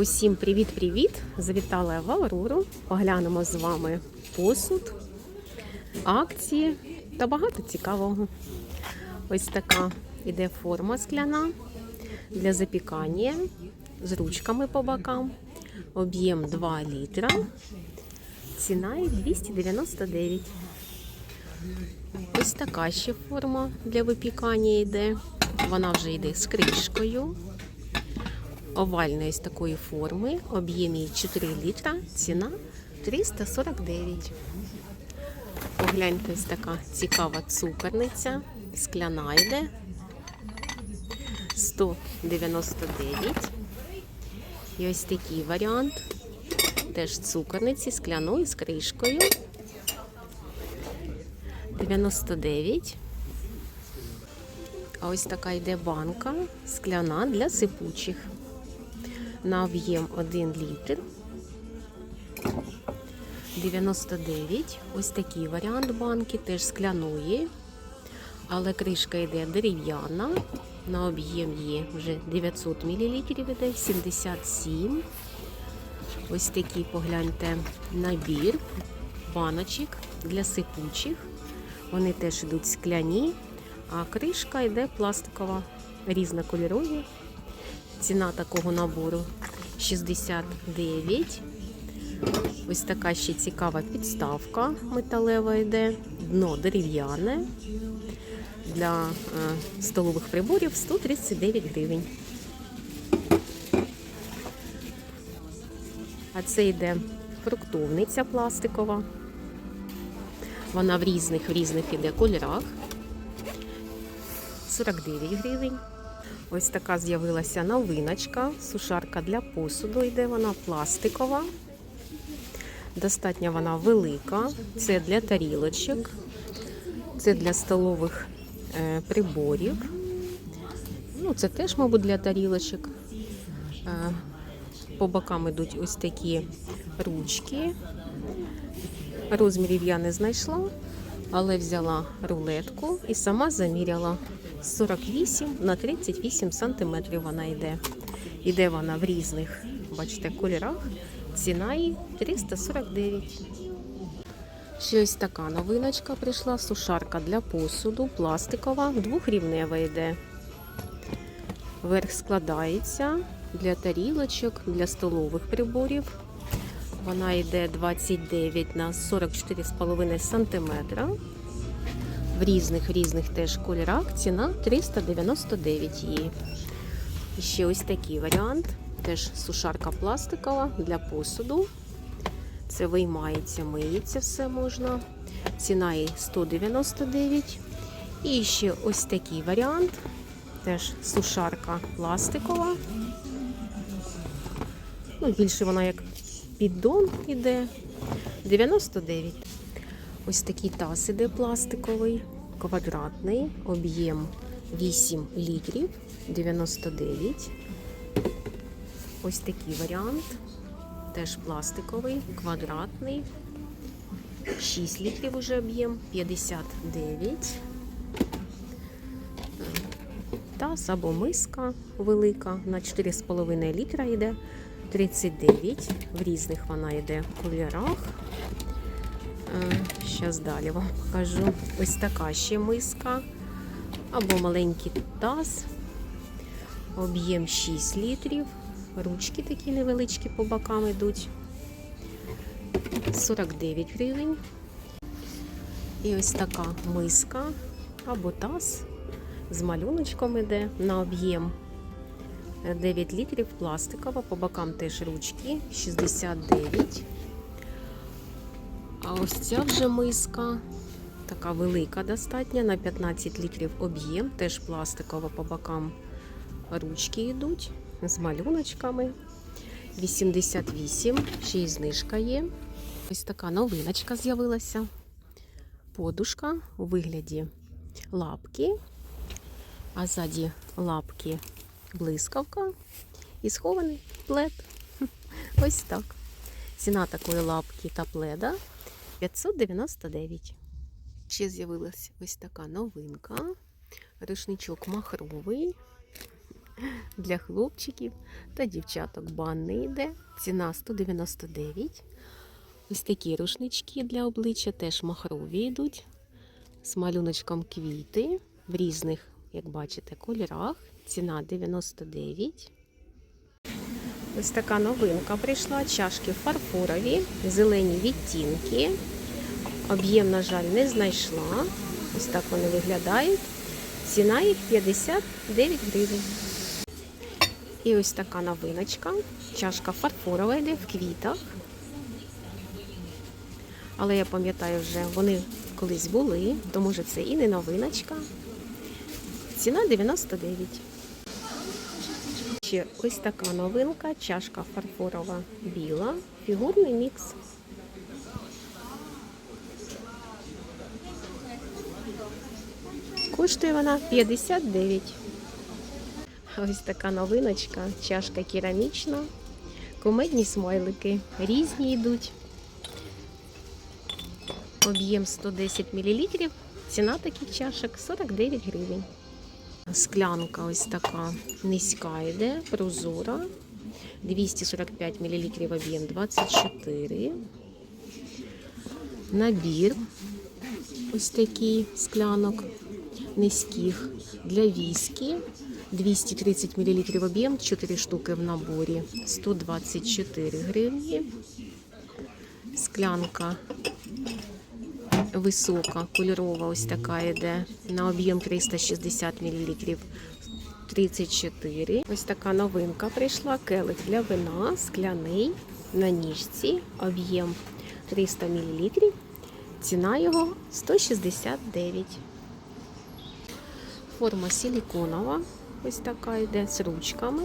Усім привіт-привіт! Завітала я в Аврору. Поглянемо з вами посуд, акції та багато цікавого. Ось така іде форма скляна для запікання з ручками по бокам. Об'єм 2 літра. Ціна їх 299. Ось така ще форма для випікання йде. Вона вже йде з кришкою. Овальної з такої форми. Об'єм її 4 літра. Ціна 349. Погляньте, ось така цікава цукерниця. Скляна йде. 199. І ось такий варіант. Теж цукерниці скляною з кришкою. 99. А ось така йде банка скляна для сипучих. На об'єм 1 літр. 99. Ось такий варіант банки, теж скляної. Але кришка йде дерев'яна. На об'єм є вже 900 мл, іде 77. Ось такий, погляньте, набір баночок для сипучих. Вони теж йдуть скляні, а кришка йде пластикова, різнокольорові. Ціна такого набору 69. Ось така ще цікава підставка металева йде, дно дерев'яне. Для е, столових приборів 139 гривень. А це йде фруктовниця пластикова. Вона в різних в різних іде кольорах. 49 гривень. Ось така з'явилася новиночка. Сушарка для посуду йде, вона пластикова. Достатньо вона велика. Це для тарілочок, це для столових е, приборів. Ну, це теж, мабуть, для тарілочок. Е, по бокам йдуть ось такі ручки. Розмірів я не знайшла, але взяла рулетку і сама заміряла 48 на 38 сантиметрів вона йде. Іде вона в різних, бачите, кольорах. Ціна її 349. Ще ось така новиночка прийшла. Сушарка для посуду, пластикова, двохрівнева йде. Верх складається для тарілочок, для столових приборів. Вона йде 29 на 44,5 см. В різних різних теж кольорах. Ціна 399 її. І ще ось такий варіант. Теж сушарка пластикова для посуду. Це виймається, миється все можна. Ціна її 199. І ще ось такий варіант. Теж сушарка пластикова. Ну, більше вона як піддон іде. 99. Ось такий таз іде пластиковий, квадратний, об'єм 8 літрів, 99. Ось такий варіант. Теж пластиковий, квадратний. 6 літрів уже об'єм, 59. Таз або миска велика на 4,5 літра йде. 39. В різних вона йде кольорах. Зараз далі вам покажу. Ось така ще миска. Або маленький таз. Об'єм 6 літрів. Ручки такі невеличкі по бокам йдуть. 49 гривень. І ось така миска або таз з малюночком іде на об'єм 9 літрів пластикова, по бокам теж ручки 69. А ось ця вже миска, така велика достатня, на 15 літрів об'єм, теж пластикова по бокам ручки йдуть з малюночками. 88, ще й знижка є. Ось така новиночка з'явилася. Подушка у вигляді лапки, а ззаді лапки блискавка і схований плед. Ось так. Ціна такої лапки та пледа 599. Ще з'явилася ось така новинка. Рушничок махровий. для хлопчиків та дівчаток. Банний йде. Ціна 199. Ось такі рушнички для обличчя теж махрові йдуть. З малюночком квіти в різних, як бачите, кольорах. Ціна 99. Ось така новинка прийшла. Чашки фарфорові, зелені відтінки. Об'єм, на жаль, не знайшла. Ось так вони виглядають. Ціна їх 59 гривень. І ось така новиночка. Чашка фарфорова йде в квітах. Але я пам'ятаю вже, вони колись були, то може це і не новиночка. Ціна 99. Ще ось така новинка, чашка фарфорова біла, фігурний мікс. Коштує вона 59. Ось така новиночка, чашка керамічна, комедні смайлики, різні йдуть. Об'єм 110 мл. Ціна таких чашок 49 гривень. Склянка ось така низька йде, прозора. 245 мл об'єм 24. Набір ось такий склянок низьких для віскі. 230 мл об'єм, 4 штуки в наборі, 124 гривні. Склянка висока, кольорова, ось така йде. На об'єм 360 мл. 34. Ось така новинка прийшла. Келих для вина, скляний на ніжці, об'єм 300 мл. Ціна його 169. Форма силіконова. Ось така йде з ручками.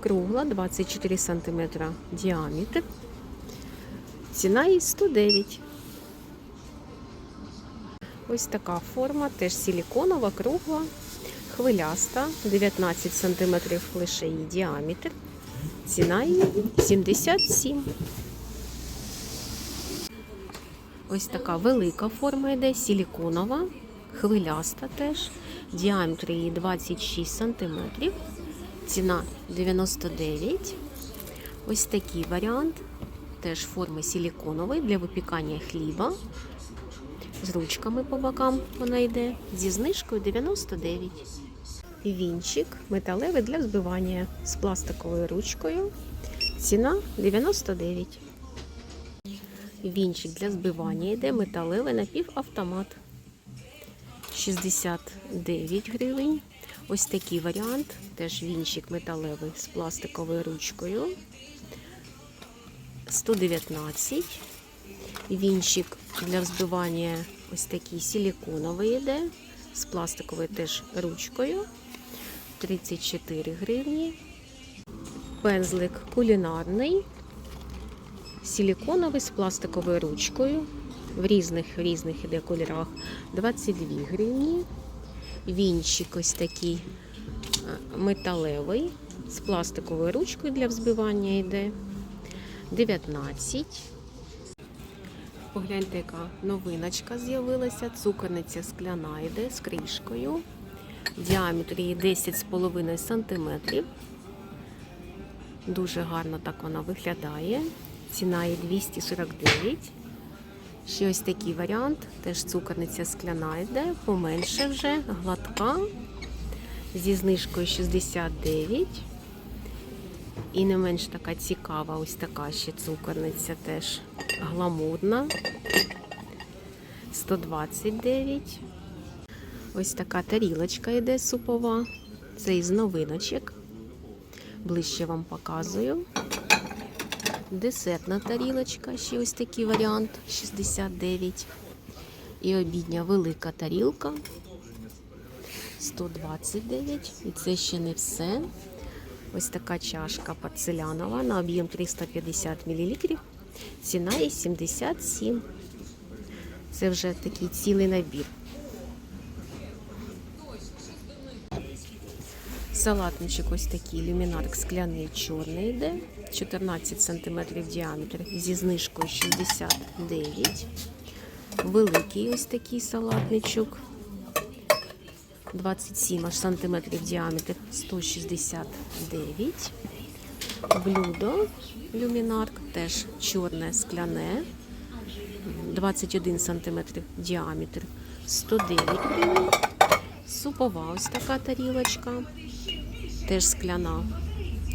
Кругла 24 см діаметр. Ціна її 109. Ось така форма, теж силіконова, кругла, хвиляста, 19 см лише її діаметр. Ціна її 77. Ось така велика форма йде, силіконова, хвиляста теж. Діаметр її 26 см. Ціна 99. Ось такий варіант. Теж форми силіконової для випікання хліба. З ручками по бокам вона йде. Зі знижкою 99. Вінчик металевий для взбивання з пластиковою ручкою. Ціна 99. Вінчик для збивання йде металевий напівавтомат. 69 гривень. Ось такий варіант. Теж вінчик металевий з пластиковою ручкою. 119. Вінчик для взбивання ось такий силіконовий йде. З пластиковою теж ручкою. 34 гривні. Пензлик кулінарний. Силіконовий з пластиковою ручкою. В різних різних іде кольорах 22 гривні. Вінчик ось такий е, металевий з пластиковою ручкою для взбивання йде 19. Погляньте, яка новиночка з'явилася. Цукорниця скляна йде з кришкою. Діаметр її 10,5 см. Дуже гарно так вона виглядає. Ціна її 249. Ще ось такий варіант. Теж цукорниця скляна йде, поменше вже, гладка. Зі знижкою 69. І не менш така цікава, ось така ще цукорниця теж гламурна. 129. Ось така тарілочка йде супова. Це із новиночок. Ближче вам показую. Десертна тарілочка, ще ось такий варіант 69. І обідня велика тарілка 129. І це ще не все. Ось така чашка порцелянова на об'єм 350 мл. Ціна є 77. Це вже такий цілий набір. Салатничок ось такий люмінарк скляний чорний йде. 14 см діаметр зі знижкою 69. Великий ось такий салатничок. 27 аж сантиметрів діаметр 169. Блюдо люмінарк, теж чорне скляне, 21 сантиметр діаметр 109 гривень. Супова ось така тарілочка, теж скляна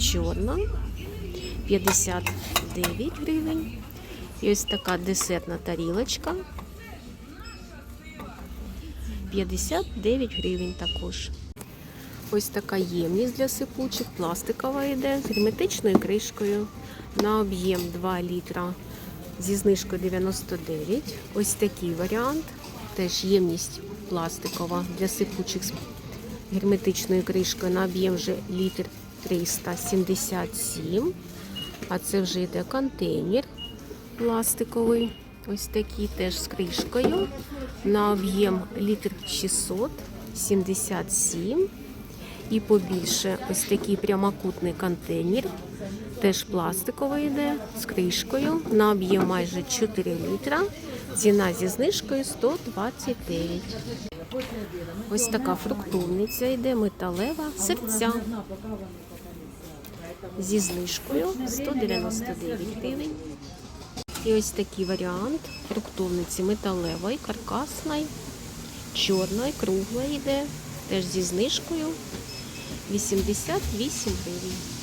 чорна, 59 гривень. І ось така десертна тарілочка. 59 гривень також. Ось така ємність для сипучих, пластикова йде з герметичною кришкою на об'єм 2 літра зі знижкою 99. Ось такий варіант. Теж ємність пластикова для сипучих з герметичною кришкою на об'єм вже літр 377. А це вже йде контейнер пластиковий. Ось такий теж з кришкою. На об'єм літр 677. І побільше ось такий прямокутний контейнер. Теж пластиковий йде з кришкою. На об'єм майже 4 літра. Ціна зі знижкою 129. Ось така фруктовниця йде металева серця. Зі знижкою 199 гривень. І ось такий варіант фруктовниці металевої, каркасної, чорної, круглої йде, теж зі знижкою 88 гривень.